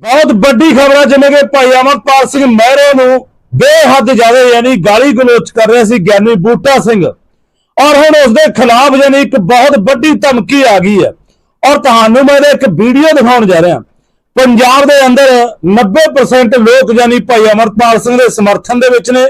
ਬਹੁਤ ਵੱਡੀ ਖਬਰ ਹੈ ਜਿਵੇਂ ਕਿ ਭਾਈ ਅਮਰਪਾਲ ਸਿੰਘ ਮਹਿਰੇ ਨੂੰ ਬੇਹੱਦ ਜ਼ਿਆਦਾ ਯਾਨੀ ਗਾਲੀ ਗਲੋਚ ਕਰ ਰਿਹਾ ਸੀ ਗਿਆਨੀ ਬੂਟਾ ਸਿੰਘ। ਔਰ ਹੁਣ ਉਸ ਦੇ ਖਿਲਾਫ ਯਾਨੀ ਇੱਕ ਬਹੁਤ ਵੱਡੀ ਧਮਕੀ ਆ ਗਈ ਹੈ। ਔਰ ਤੁਹਾਨੂੰ ਮੈਂ ਇੱਕ ਵੀਡੀਓ ਦਿਖਾਉਣ ਜਾ ਰਿਹਾ। ਪੰਜਾਬ ਦੇ ਅੰਦਰ 90% ਲੋਕ ਯਾਨੀ ਭਾਈ ਅਮਰਪਾਲ ਸਿੰਘ ਦੇ ਸਮਰਥਨ ਦੇ ਵਿੱਚ ਨੇ।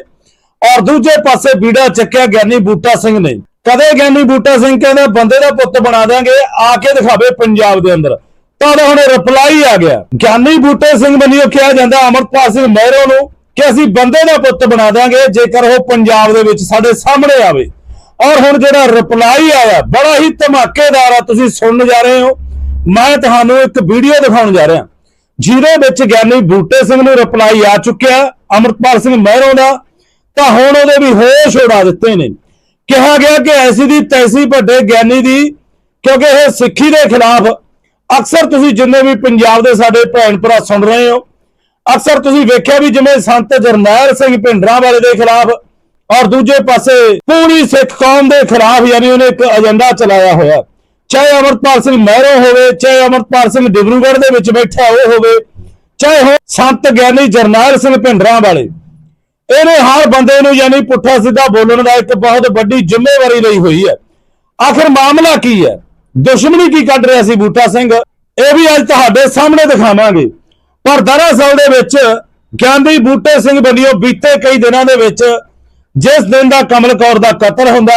ਔਰ ਦੂਜੇ ਪਾਸੇ ਬੀੜਾ ਚੱਕਿਆ ਗਿਆਨੀ ਬੂਟਾ ਸਿੰਘ ਨੇ। ਕਦੇ ਗਿਆਨੀ ਬੂਟਾ ਸਿੰਘ ਕਹਿੰਦਾ, ਬੰਦੇ ਦਾ ਪੁੱਤ ਬਣਾ ਦਿਆਂਗੇ, ਆ ਕੇ ਦਿਖਾਵੇ ਪੰਜਾਬ ਦੇ ਅੰਦਰ। ਤਾਂ ਉਹਦਾ ਹੁਣ ਰਿਪਲਾਈ ਆ ਗਿਆ। ਗਿਆਨੀ ਬੂਟੇ ਸਿੰਘ ਬੰਨਿਓ ਕਿਹਾ ਜਾਂਦਾ, ਅਮਰਪਾਲ ਸਿੰਘ ਮਹਿਰੋ ਨੂੰ ਕਿ ਅਸੀਂ ਬੰਦੇ ਦਾ ਪੁੱਤ ਬਣਾ ਦਿਆਂਗੇ, ਜੇਕਰ ਉਹ ਪੰਜਾਬ ਦੇ ਵਿੱਚ ਸਾਡੇ ਸਾਹਮਣੇ ਆਵੇ। ਔਰ ਹੁਣ ਜਿਹੜਾ ਰਿਪਲਾਈ ਆਇਆ, ਬੜਾ ਹੀ ਧਮਾਕੇਦਾਰ ਆ, ਤੁਸੀਂ ਸੁਣਨ ਜਾ ਰਹੇ ਹੋ। ਮੈਂ ਤੁਹਾਨੂੰ ਇੱਕ ਵੀਡੀਓ ਦਿਖਾਉਣ ਜਾ ਰਿਹਾ। ਜਿਹਦੇ ਵਿੱਚ ਗਿਆਨੀ ਬੂਟੇ ਸਿੰਘ ਨੂੰ ਰਿਪਲਾਈ ਆ ਚੁੱਕਿਆ, ਅਮਰਪਾਲ ਸਿੰਘ ਮਹਿਰੋਂ ਦਾ। ਤਾਂ ਹੁਣ ਉਹਦੇ ਵੀ ਹੋਸ਼ ਉਡਾ ਦਿੱਤੇ ਨੇ। ਕਿਹਾ ਗਿਆ ਕਿ ਐਸੀ ਦੀ ਤੈਸੀ ਵੱਡੇ ਗਿਆਨੀ ਦੀ, ਕਿਉਂਕਿ ਇਹ ਸਿੱਖੀ ਦੇ ਖਿਲਾਫ ਅਕਸਰ ਤੁਸੀਂ ਜਿੰਨੇ ਵੀ ਪੰਜਾਬ ਦੇ ਸਾਡੇ ਭੈਣ ਭਰਾ ਸੁਣ ਰਹੇ ਹੋ, ਅਕਸਰ ਤੁਸੀਂ ਵੇਖਿਆ ਵੀ ਜਿਵੇਂ ਸੰਤ ਜਰਨੈਲ ਸਿੰਘ ਭਿੰਡਰਾਂ ਵਾਲੇ ਦੇ ਖਿਲਾਫ ਔਰ ਦੂਜੇ ਪਾਸੇ ਪੂਰੀ ਸਿੱਖ ਕੌਮ ਦੇ ਖਿਲਾਫ ਯਾਨੀ ਉਹਨੇ ਇੱਕ ਏਜੰਡਾ ਚਲਾਇਆ ਹੋਇਆ। ਚਾਹੇ ਅਮਰਪਾਲ ਸਿੰਘ ਮਹਿਰੋ ਹੋਵੇ, ਚਾਹੇ ਅਮਰਪਾਲ ਸਿੰਘ ਡਿਬਰੂਗੜ੍ਹ ਦੇ ਵਿੱਚ ਬੈਠਾ ਉਹ ਹੋਵੇ, ਚਾਹੇ ਹੋ ਸੰਤ ਗਿਆਨੀ ਜਰਨੈਲ ਸਿੰਘ ਭਿੰਡਰਾਂ ਵਾਲੇ। ਇਹਨੇ ਹਰ ਬੰਦੇ ਨੂੰ ਯਾਨੀ ਪੁੱਠਾ ਸਿੱਧਾ ਬੋਲਣ ਦਾ ਇੱਕ ਬਹੁਤ ਵੱਡੀ ਜ਼ਿੰਮੇਵਾਰੀ ਲਈ ਹੋਈ ਹੈ। ਆਖਰ ਮਾਮਲਾ ਕੀ ਹੈ? ਦੁਸ਼ਮਣੀ ਕੀ ਕੱਢ ਰਿਹਾ ਸੀ ਬੂਟਾ ਸਿੰਘ? ਇਹ ਵੀ ਅੱਜ ਤੁਹਾਡੇ ਸਾਹਮਣੇ ਦਿਖਾਵਾਂਗੇ। ਪਰ ਦਰਅਸਲ ਦੇ ਵਿੱਚ ਗਿਆਨੀ ਬੂਟੇ ਸਿੰਘ ਬੰਨਿਓ ਬੀਤੇ ਕਈ ਦਿਨਾਂ ਦੇ ਵਿੱਚ ਜਿਸ ਦਿਨ ਦਾ ਕਮਲ ਕੌਰ ਦਾ ਕਤਲ ਹੁੰਦਾ,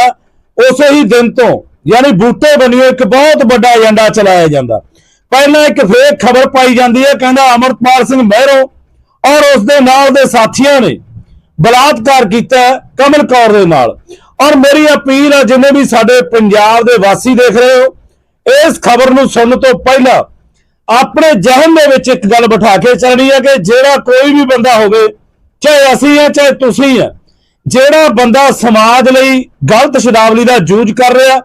ਉਸੇ ਹੀ ਦਿਨ ਤੋਂ ਯਾਨੀ ਬੂਟੇ ਬੰਨਿਓ ਇੱਕ ਬਹੁਤ ਵੱਡਾ ਏਜੰਡਾ ਚਲਾਇਆ ਜਾਂਦਾ। ਪਹਿਲਾਂ ਇੱਕ ਫੇਕ ਖਬਰ ਪਾਈ ਜਾਂਦੀ ਹੈ, ਕਹਿੰਦਾ ਅਮਰਪਾਲ ਸਿੰਘ ਮਹਿਰੋ ਔਰ ਉਸ ਦੇ ਨਾਲ ਦੇ ਸਾਥੀਆਂ ਨੇ ਬਲਾਤਕਾਰ ਕੀਤਾ ਕਮਲ ਕੌਰ ਦੇ ਨਾਲ। ਔਰ ਮੇਰੀ ਅਪੀਲ ਹੈ ਜਿੰਨੇ ਵੀ ਸਾਡੇ ਪੰਜਾਬ ਦੇ ਵਾਸੀ ਦੇਖ ਰਹੇ ਹੋ ਇਸ ਖਬਰ ਨੂੰ ਸੁਣਨ ਤੋਂ ਪਹਿਲਾਂ ਆਪਣੇ ਜਹਨ ਦੇ ਵਿੱਚ ਇੱਕ ਗੱਲ ਬਿਠਾ ਕੇ ਚੱਲਣੀ ਹੈ ਕਿ ਜਿਹੜਾ ਕੋਈ ਵੀ ਬੰਦਾ ਹੋਵੇ, ਚਾਹੇ ਅਸੀਂ ਹੈ, ਚਾਹੇ ਤੁਸੀਂ ਹੈ, ਜਿਹੜਾ ਬੰਦਾ ਸਮਾਜ ਲਈ ਗਲਤ ਸ਼ਬਦਾਵਲੀ ਦਾ ਯੂਜ਼ ਕਰ ਰਿਹਾ,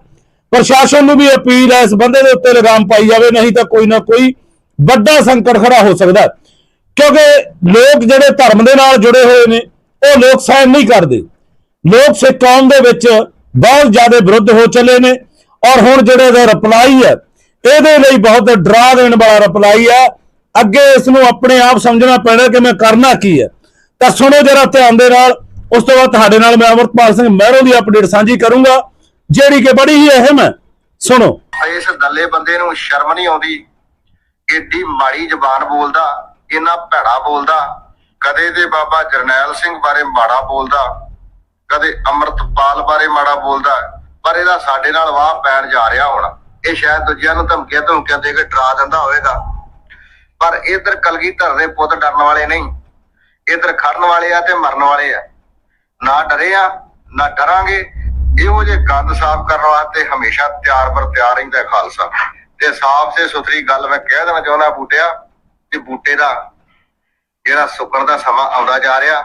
ਪ੍ਰਸ਼ਾਸਨ ਨੂੰ ਵੀ ਅਪੀਲ ਹੈ ਇਸ ਬੰਦੇ ਦੇ ਉੱਤੇ ਲਗਾਮ ਪਾਈ ਜਾਵੇ, ਨਹੀਂ ਤਾਂ ਕੋਈ ਨਾ ਕੋਈ ਵੱਡਾ ਸੰਕਟ ਖੜਾ ਹੋ ਸਕਦਾ ਕਿਉਂਕਿ ਲੋਕ ਜਿਹੜੇ ਧਰਮ ਦੇ ਨਾਲ ਜੁੜੇ ਹੋਏ ਨੇ, ਉਹ ਲੋਕ ਸਹਿਣ ਨਹੀਂ ਕਰਦੇ। ਲੋਕ ਸਿੱਖ ਕੌਮ ਦੇ ਵਿੱਚ ਬਹੁਤ ਜ਼ਿਆਦਾ ਵਿਰੁੱਧ ਹੋ ਚੱਲੇ ਨੇ। ਔਰ ਹੁਣ ਜਿਹੜੇ ਇਹਦਾ ਰਿਪਲਾਈ ਹੈ, ਇਹਦੇ ਲਈ ਬਹੁਤ ਡਰਾ ਦੇਣ ਵਾਲਾ ਰਿਪਲਾਈ ਹੈ। ਅੱਗੇ ਇਸ ਨੂੰ ਆਪਣੇ ਆਪ ਸਮਝਣਾ ਪੈਣਾ ਕਿ ਮੈਂ ਕਰਨਾ ਕੀ ਹੈ। ਤਾਂ ਸੁਣੋ ਜਰਾ ਧਿਆਨ ਦੇ ਨਾਲ। ਉਸ ਤੋਂ ਬਾਅਦ ਤੁਹਾਡੇ ਨਾਲ ਮੈਂ ਅਮਰਪਾਲ ਸਿੰਘ ਮਹਿਰੋ ਦੀ ਅਪਡੇਟ ਸਾਂਝੀ ਕਰੂੰਗਾ, ਜਿਹੜੀ ਕਿ ਬੜੀ ਹੀ ਅਹਿਮ ਹੈ। ਸੁਣੋ। ਇਸ ਦੱਲੇ ਬੰਦੇ ਨੂੰ ਸ਼ਰਮ ਨਹੀਂ ਆਉਂਦੀ। ਏਡੀ ਮਾੜੀ ਜ਼ਬਾਨ ਬੋਲਦਾ, ਇੰਨਾ ਭੈੜਾ ਬੋਲਦਾ। ਕਦੇ ਤੇ ਬਾਬਾ ਜਰਨੈਲ ਸਿੰਘ ਬਾਰੇ ਮਾੜਾ ਬੋਲਦਾ, ਕਦੇ ਅੰਮ੍ਰਿਤਪਾਲ ਬਾਰੇ ਮਾੜਾ ਬੋਲਦਾ। ਇਹਦਾ ਸਾਡੇ ਨਾਲ ਵਾਹ ਪੈਣ ਜਾ ਰਿਹਾ ਹੁਣ। ਇਹ ਸ਼ਾਇਦ ਦੂਜਿਆਂ ਨੂੰ ਧਮਕੀਆਂ ਧਮਕੀਆਂ ਦੇ ਕੇ ਡਰਾ ਦਿੰਦਾ ਹੋਵੇਗਾ। ਪਰ ਇਧਰ ਕਲਗੀਧਰ ਦੇ ਪੁੱਤ ਡਰਨ ਵਾਲੇ ਨਹੀਂ। ਇਧਰ ਖੜਨ ਵਾਲੇ ਆ ਤੇ ਮਰਨ ਵਾਲੇ ਆ। ਨਾ ਡਰੇ ਆ, ਨਾ ਡਰਾਂਗੇ। ਇਹੋ ਜੇ ਗੰਦ ਸਾਫ਼ ਕਰਨ ਵਾਸਤੇ ਹਮੇਸ਼ਾ ਤਿਆਰ ਬਰ ਤਿਆਰ ਰਹਿੰਦਾ ਖਾਲਸਾ। ਤੇ ਸਾਫ਼ ਤੇ ਸੁਥਰੀ ਗੱਲ ਮੈਂ ਕਹਿ ਦੇਣਾ ਚਾਹੁੰਦਾ ਬੂਟਿਆ ਕਿ ਬੂਟੇ ਦਾ ਜਿਹੜਾ ਸੁੱਕਣ ਦਾ ਸਮਾਂ ਆਉਂਦਾ ਜਾ ਰਿਹਾ,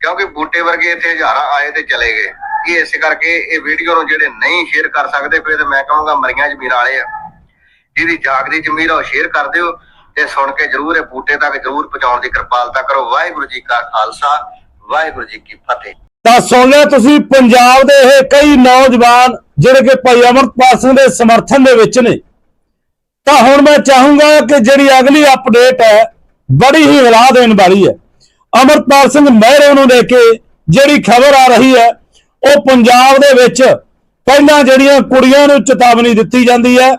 ਕਿਉਂਕਿ ਬੂਟੇ ਵਰਗੇ ਇੱਥੇ ਹਜ਼ਾਰਾਂ ਆਏ ਤੇ ਚਲੇ ਗਏ। ਇਹ ਇਸ ਕਰਕੇ ਇਹ ਵੀਡੀਓ ਨੂੰ ਜਿਹੜੇ ਨਹੀਂ ਸ਼ੇਅਰ ਕਰ ਸਕਦੇ, ਫਿਰ ਮੈਂ ਕਹਾਂਗਾ ਮਰੀਆਂ ਜ਼ਮੀਰ ਵਾਲੇ ਆ। ਜਿਹਦੀ ਜਾਗਦੀ ਜ਼ਮੀਰ ਆ, ਉਹ ਸ਼ੇਅਰ ਕਰ ਦਿਓ ਤੇ ਸੁਣ ਕੇ ਜਰੂਰ ਇਹ ਬੂਟੇ ਤੱਕ ਜਰੂਰ ਪਹੁੰਚਾਉਣ ਦੀ ਕਿਰਪਾਲਤਾ ਕਰੋ। ਵਾਹਿਗੁਰੂ ਜੀ ਕਾ ਖਾਲਸਾ, ਵਾਹਿਗੁਰੂ ਜੀ ਕੀ ਫਤਿਹ। ਤਾਂ ਸੁਣ ਲਿਆ ਤੁਸੀਂ, ਪੰਜਾਬ ਦੇ ਇਹ ਕਈ ਨੌਜਵਾਨ ਜਿਹੜੇ ਕਿ ਭਾਈ ਅਮਰਪਾਲ ਸਿੰਘ ਦੇ ਸਮਰਥਨ ਦੇ ਵਿੱਚ ਨੇ। ਤਾਂ ਹੁਣ ਮੈਂ ਚਾਹੂੰਗਾ ਕਿ ਜਿਹੜੀ ਅਗਲੀ ਅਪਡੇਟ ਹੈ, ਬੜੀ ਹੀ ਹਿਲਾ ਦੇਣ ਵਾਲੀ ਹੈ। ਅਮਰਪਾਲ ਸਿੰਘ ਮਹਿਰੇ ਨੂੰ ਲੈ ਕੇ ਜਿਹੜੀ ਖਬਰ ਆ ਰਹੀ ਹੈ ਉਹ ਪੰਜਾਬ ਦੇ ਵਿੱਚ ਪਹਿਲਾਂ ਜਿਹੜੀਆਂ ਕੁੜੀਆਂ ਨੂੰ ਚੇਤਾਵਨੀ ਦਿੱਤੀ ਜਾਂਦੀ ਹੈ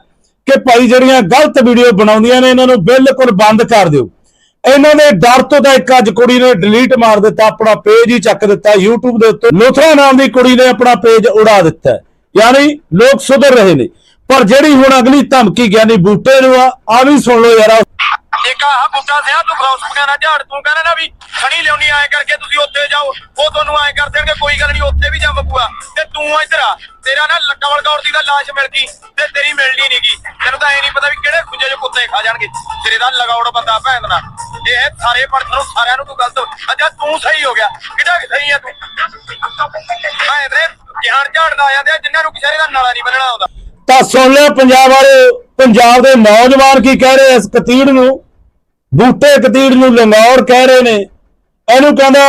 ਕਿ ਭਾਈ ਜਿਹੜੀਆਂ ਗਲਤ ਵੀਡੀਓ ਬਣਾਉਂਦੀਆਂ ਨੇ, ਇਹਨਾਂ ਨੂੰ ਬਿਲਕੁਲ ਬੰਦ ਕਰ ਦਿਓ। ਇਹਨਾਂ ਦੇ ਡਰ ਤੋਂ ਤਾਂ ਇੱਕ ਅੱਜ ਕੁੜੀ ਨੇ ਡਿਲੀਟ ਮਾਰ ਦਿੱਤਾ, ਆਪਣਾ ਪੇਜ ਹੀ ਚੱਕ ਦਿੱਤਾ YouTube ਦੇ ਉੱਤੇ। ਲੋਥਰਾ ਨਾਮ ਦੀ ਕੁੜੀ ਨੇ ਆਪਣਾ ਪੇਜ ਉਡਾ ਦਿੱਤਾ ਯਾਨੀ ਲੋਕ ਸੁਧਰ ਰਹੇ ਨੇ। ਪਰ ਜਿਹੜੀ ਹੁਣ ਅਗਲੀ ਧਮਕੀ, ਗਿਆਨੀ ਬੂਟੇ ਨੂੰ ਆ ਆ ਵੀ ਸੁਣ ਲਓ ਯਾਰ ਇੱਕ ਆਹ ਬੁੱਟਾ ਸਿਆ, ਤੂੰ ਫਰੌਸ ਪਕਾਣਾ ਝਾੜ, ਤੂੰ ਕਹਿੰਦਾ ਨਾ ਵੀ ਖਣੀ ਲਿਆਉਣੀ, ਐ ਕਰਕੇ ਤੁਸੀਂ ਉੱਥੇ ਜਾਓ। ਉਹ ਤੁਹਾਨੂੰ ਐ ਕਰ ਦੇਣਗੇ, ਕੋਈ ਗੱਲ ਨਹੀਂ, ਉੱਥੇ ਵੀ ਜੰਮ ਪੂਆ ਤੇ ਤੂੰ ਇੱਧਰ ਆ। ਤੇਰਾ ਨਾ ਕਮਲ ਕੌਰ ਦੀ ਦਾ ਲਾਸ਼ ਮਿਲ ਗਈ ਤੇ ਤੇਰੀ ਮਿਲਣੀ ਨਹੀਂਗੀ ਤੈਨੂੰ ਤਾਂ ਐ ਨਹੀਂ ਪਤਾ ਵੀ ਕਿਹੜੇ ਖੁੰਝੇ ਚ ਕੁੱਤੇ ਖਾ ਜਾਣਗੇ। ਤੇਰੇ ਦਾ ਲਗਾਉੜ ਬੰਦਾ ਭੈਣ ਦਾ। ਇਹ ਸਾਰੇ ਪਰਥ ਨੂੰ ਸਾਰਿਆਂ ਨੂੰ ਤੂੰ ਗਲਤ ਅੱਛਾ, ਤੂੰ ਸਹੀ ਹੋ ਗਿਆ। ਕਿਹੜਾ ਸਹੀ ਆ ਤੂੰ? ਮੈਂ ਤੇ ਗਿਆਨ ਝਾੜਦਾ ਆਇਆ ਤੇ ਜਿੰਨਾਂ ਨੂੰ ਕਿਸੇ ਦਾ ਨਾਲਾ ਨਹੀਂ ਬੰਨਣਾ ਆਉਂਦਾ। ਤਾਂ ਸੁਣ ਲਿਆ ਪੰਜਾਬ ਵਾਲੇ, ਪੰਜਾਬ ਦੇ ਨੌਜਵਾਨ ਕੀ ਕਹਿ ਰਹੇ ਇਸ ਕਤੀੜ ਨੂੰ? ਬੂਟੇ ਕਤੀੜ ਨੂੰ ਲੰਗੌਰ ਕਹਿ ਰਹੇ ਨੇ। ਇਹਨੂੰ ਕਹਿੰਦਾ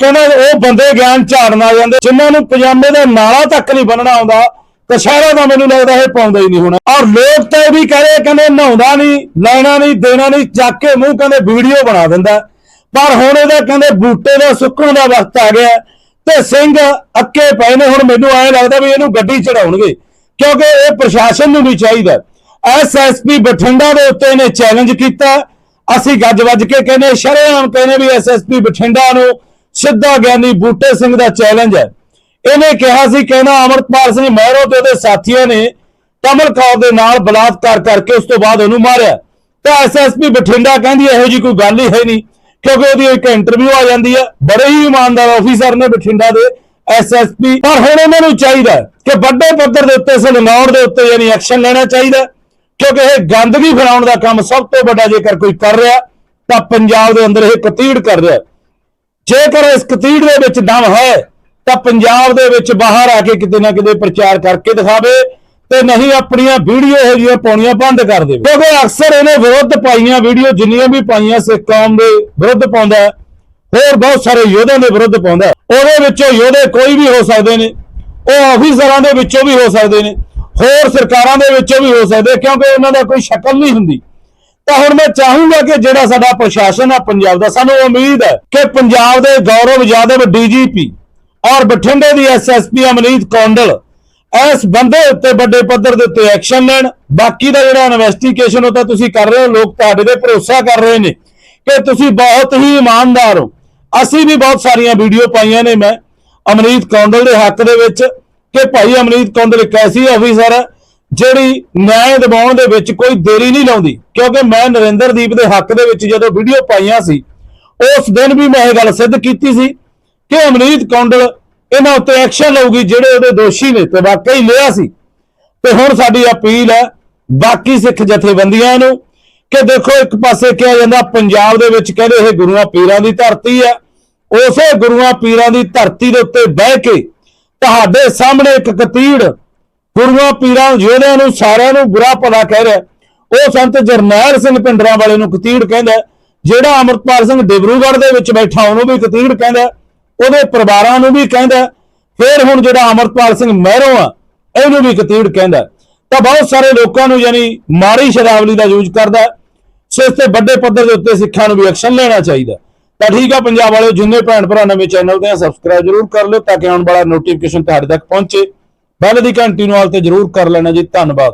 ਕਹਿੰਦਾ ਉਹ ਬੰਦੇ ਗਿਆਨ ਝਾੜਨ ਆ ਜਾਂਦੇ, ਜਿਨ੍ਹਾਂ ਨੂੰ ਪਜਾਮੇ ਦਾ ਨਾਲਾ ਤੱਕ ਨਹੀਂ ਬੰਨਣਾ ਆਉਂਦਾ ਕਸ਼ਹਿਰਾ ਦਾ ਮੈਨੂੰ ਲੱਗਦਾ ਇਹ ਪਾਉਂਦਾ ਹੀ ਨਹੀਂ ਹੋਣਾ। ਔਰ ਲੋਕ ਤਾਂ ਇਹ ਵੀ ਕਹਿ ਕਹਿੰਦੇ ਨਹਾਉਂਦਾ ਨਹੀਂ, ਲੈਣਾ ਨਹੀਂ, ਦੇਣਾ ਨਹੀਂ, ਚੱਕ ਕੇ ਮੂੰਹ ਕਹਿੰਦੇ ਵੀਡੀਓ ਬਣਾ ਦਿੰਦਾ। ਪਰ ਹੁਣ ਇਹਦਾ ਕਹਿੰਦੇ ਬੂਟੇ ਦਾ ਸੁੱਕਣ ਦਾ ਵਕਤ ਆ ਗਿਆ ਤੇ ਸਿੰਘ ਅੱਕੇ ਪਏ ਨੇ, ਹੁਣ ਮੈਨੂੰ ਐਂ ਲੱਗਦਾ ਵੀ ਇਹਨੂੰ ਗੱਡੀ ਚੜਾਉਣਗੇ, ਕਿਉਂਕਿ ਇਹ ਪ੍ਰਸ਼ਾਸਨ ਨੂੰ ਵੀ ਚਾਹੀਦਾ। ਐਸਐਸਪੀ ਬਠਿੰਡਾ ਦੇ ਉੱਤੇ ਇਹਨੇ ਚੈਲੰਜ ਕੀਤਾ। ਅਸੀਂ ਗੱਜ ਵੱਜ ਕੇ ਕਹਿੰਦੇ, ਸ਼ਰੇਆਮ ਕਹਿੰਦੇ ਵੀ ਐਸਐਸਪੀ ਬਠਿੰਡਾ ਨੂੰ ਸਿੱਧਾ ਗਿਆਨੀ ਬੂਟੇ ਸਿੰਘ ਦਾ ਚੈਲੰਜ ਹੈ। ਇਹਨੇ ਕਿਹਾ ਸੀ, ਕਹਿੰਦਾ ਅਮਰਪਾਲ ਸਿੰਘ ਮਹਿਰੋ ਤੇ ਉਹਦੇ ਸਾਥੀਆਂ ਨੇ ਕਮਲ ਕੌਰ ਦੇ ਨਾਲ ਬਲਾਤਕਾਰ ਕਰਕੇ ਉਸ ਤੋਂ ਬਾਅਦ ਉਹਨੂੰ ਮਾਰਿਆ। ਤਾਂ ਐਸਐਸਪੀ ਬਠਿੰਡਾ ਕਹਿੰਦੀ, ਇਹੋ ਜੀ ਕੋਈ ਗੱਲ ਹੀ ਹੈ ਨਹੀਂ, ਕਿਉਂਕਿ ਉਹਦੀ ਇੱਕ ਇੰਟਰਵਿਊ ਆ ਜਾਂਦੀ ਹੈ। ਬੜੇ ਹੀ ਇਮਾਨਦਾਰ ਆਫੀਸਰ ਨੇ ਬਠਿੰਡਾ ਦੇ ਐਸਐਸਪੀ ਪਰ ਹੁਣ ਇਹਨਾਂ ਨੂੰ ਚਾਹੀਦਾ ਕਿ ਵੱਡੇ ਪੱਧਰ ਦੇ ਉੱਤੇ ਸਲੰਗਾਉਣ ਦੇ ਉੱਤੇ ਯਾਨੀ ਐਕਸ਼ਨ ਲੈਣਾ ਚਾਹੀਦਾ ਕਿਉਂਕਿ ਇਹ ਗੰਦਗੀ ਫੈਲਾਉਣ ਦਾ ਕੰਮ ਸਭ ਤੋਂ ਵੱਡਾ ਜੇਕਰ ਕੋਈ ਕਰ ਰਿਹਾ, ਤਾਂ ਪੰਜਾਬ ਦੇ ਅੰਦਰ ਇਹ ਕਤੀੜ ਕਰ ਰਿਹਾ ਜੇਕਰ ਇਸ ਕਤੀੜ ਦੇ ਵਿੱਚ ਦਮ ਹੈ, ਤਾਂ ਪੰਜਾਬ ਦੇ ਵਿੱਚ ਬਾਹਰ ਆ ਕੇ ਕਿਤੇ ਨਾ ਕਿਤੇ ਪ੍ਰਚਾਰ ਕਰਕੇ ਦਿਖਾਵੇ ਤੇ ਨਹੀਂ ਆਪਣੀਆਂ ਵੀਡੀਓ ਇਹੋ ਜਿਹੀਆਂ ਪਾਉਣੀਆਂ ਬੰਦ ਕਰ ਦੇਵੇ। ਕਿਉਂਕਿ ਅਕਸਰ ਇਹਨੇ ਵਿਰੁੱਧ ਪਾਈਆਂ ਵੀਡੀਓ, ਜਿੰਨੀਆਂ ਵੀ ਪਾਈਆਂ ਸਿੱਖ ਕੌਮ ਦੇ ਵਿਰੁੱਧ ਪਾਉਂਦਾ ਹੋਰ ਬਹੁਤ ਸਾਰੇ ਯੋਧਿਆਂ ਦੇ ਵਿਰੁੱਧ ਪਾਉਂਦਾ ਉਹਦੇ ਵਿੱਚੋਂ ਯੋਧੇ ਕੋਈ ਵੀ ਹੋ ਸਕਦੇ ਨੇ, ਉਹ ਅਫੀਸਰਾਂ ਦੇ ਵਿੱਚੋਂ ਵੀ ਹੋ ਸਕਦੇ ਨੇ, ਹੋਰ ਸਰਕਾਰਾਂ ਦੇ ਵਿੱਚੋਂ ਵੀ ਹੋ ਸਕਦੇ, ਕਿਉਂਕਿ ਉਹਨਾਂ ਦਾ ਕੋਈ ਸ਼ਕਲ ਨਹੀਂ ਹੁੰਦੀ। ਤਾਂ ਹੁਣ ਮੈਂ ਚਾਹੂੰਗਾ ਕਿ ਜਿਹੜਾ ਸਾਡਾ ਪ੍ਰਸ਼ਾਸਨ ਆ ਪੰਜਾਬ ਦਾ, ਸਾਨੂੰ ਉਮੀਦ ਹੈ ਕਿ ਪੰਜਾਬ ਦੇ ਗੌਰਵ ਯਾਦਵ ਡੀਜੀਪੀ ਔਰ ਬਠਿੰਡੇ ਦੀ ਐਸਐਸਪੀ ਅਮਰੀਤ ਕੌਂਡਲ ਇਸ ਬੰਦੇ ਉੱਤੇ ਵੱਡੇ ਪੱਧਰ ਦੇ ਉੱਤੇ ਐਕਸ਼ਨ ਲੈਣ। ਬਾਕੀ ਦਾ ਜਿਹੜਾ ਇਨਵੈਸਟੀਗੇਸ਼ਨ ਉਹ ਤਾਂ ਤੁਸੀਂ ਕਰ ਰਹੇ ਹੋ, ਲੋਕ ਤੁਹਾਡੇ ਤੇ ਭਰੋਸਾ ਕਰ ਰਹੇ ਨੇ ਕਿ ਤੁਸੀਂ ਬਹੁਤ ਹੀ ਇਮਾਨਦਾਰ ਹੋ। ਅਸੀਂ ਵੀ ਬਹੁਤ ਸਾਰੀਆਂ ਵੀਡੀਓ ਪਾਈਆਂ ਨੇ ਮੈਂ ਅਮਰੀਤ ਕੌਂਡਲ ਦੇ ਹੱਕ ਦੇ ਵਿੱਚ ਕਿ ਭਾਈ ਅਮਰੀਤ ਕੌਂਡਲ ਇੱਕ ਐਸੀ ਅਫੀਸਰ ਹੈ ਜਿਹੜੀ ਨਿਆਂ ਦਿਵਾਉਣ ਦੇ ਵਿੱਚ ਕੋਈ ਦੇਰੀ ਨਹੀਂ ਲਾਉਂਦੀ, ਕਿਉਂਕਿ ਮੈਂ ਨਰਿੰਦਰਦੀਪ ਦੇ ਹੱਕ ਦੇ ਵਿੱਚ ਜਦੋਂ ਵੀਡੀਓ ਪਾਈਆਂ ਸੀ, ਉਸ ਦਿਨ ਵੀ ਮੈਂ ਇਹ ਗੱਲ ਸਿੱਧ ਕੀਤੀ ਸੀ ਕਿ ਅਮਨੀਤ ਕੌਂਡਲ ਇਹਨਾਂ ਉੱਤੇ ਐਕਸ਼ਨ ਲਊਗੀ ਜਿਹੜੇ ਉਹਦੇ ਦੋਸ਼ੀ ਨੇ ਤੇ ਵਾਕਈ ਲਿਆ ਸੀ। ਤੇ ਹੁਣ ਸਾਡੀ ਅਪੀਲ ਹੈ, ਬਾਕੀ ਸਿੱਖ ਜਥੇਬੰਦੀਆਂ ਨੂੰ ਕਿ ਦੇਖੋ ਇੱਕ ਪਾਸੇ ਕਿਹਾ ਜਾਂਦਾ ਪੰਜਾਬ ਦੇ ਵਿੱਚ ਕਹਿੰਦੇ ਇਹ ਗੁਰੂਆਂ ਪੀਰਾਂ ਦੀ ਧਰਤੀ ਹੈ, ਉਸੇ ਗੁਰੂਆਂ ਪੀਰਾਂ ਦੀ ਧਰਤੀ ਦੇ ਉੱਤੇ ਬਹਿ ਕੇ ਤੁਹਾਡੇ ਸਾਹਮਣੇ ਇੱਕ ਕਤੀੜ ਗੁਰੂਆਂ ਪੀਰਾਂ ਜਿਹੜਿਆਂ ਨੂੰ ਸਾਰਿਆਂ ਨੂੰ ਬੁਰਾ ਭਲਾ ਕਹਿ ਰਿਹਾ ਉਹ ਸੰਤ ਜਰਨੈਲ ਸਿੰਘ ਪਿੰਡਰਾਂ ਵਾਲੇ ਨੂੰ ਕਤੀੜ ਕਹਿੰਦਾ ਜਿਹੜਾ ਅਮਰਪਾਲ ਸਿੰਘ ਡਿਬਰੂਗੜ੍ਹ ਦੇ ਵਿੱਚ ਬੈਠਾ, ਉਹਨੂੰ ਵੀ ਕਤੀੜ ਕਹਿੰਦਾ ਉਹਦੇ ਪਰਿਵਾਰਾਂ ਨੂੰ ਵੀ ਕਹਿੰਦਾ ਫਿਰ ਹੁਣ ਜਿਹੜਾ ਅਮਰਪਾਲ ਸਿੰਘ ਮਹਿਰੋਂ ਆ, ਇਹਨੂੰ ਵੀ ਕਤੀੜ ਕਹਿੰਦਾ ਤਾਂ ਬਹੁਤ ਸਾਰੇ ਲੋਕਾਂ ਨੂੰ ਯਾਨੀ ਮਾੜੀ ਸ਼ਰਾਵਲੀ ਦਾ ਯੂਜ਼ ਕਰਦਾ ਸੋ ਇਸ ਤੇ ਵੱਡੇ ਪੱਧਰ ਦੇ ਉੱਤੇ ਸਿੱਖਾਂ ਨੂੰ ਵੀ ਐਕਸ਼ਨ ਲੈਣਾ ਚਾਹੀਦਾ ਤਾਂ ਠੀਕ ਆ ਪੰਜਾਬ ਵਾਲਿਓ, ਜਿੰਨੇ ਭੈਣ ਭਰਾ ਨਵੇਂ ਚੈਨਲ ਤੇ ਆ ਸਬਸਕ੍ਰਾਈਬ ਜਰੂਰ ਕਰ ਲਿਓ ਤਾਂ ਕਿ ਆਉਣ ਵਾਲਾ ਨੋਟੀਫਿਕੇਸ਼ਨ ਤੁਹਾਡੇ ਤੱਕ ਪਹੁੰਚੇ। ਬੈਲ ਦੀ ਘੰਟੀ ਨੂੰ ਆਲ ਤੇ ਜਰੂਰ ਕਰ ਲੈਣਾ ਜੀ ਧੰਨਵਾਦ।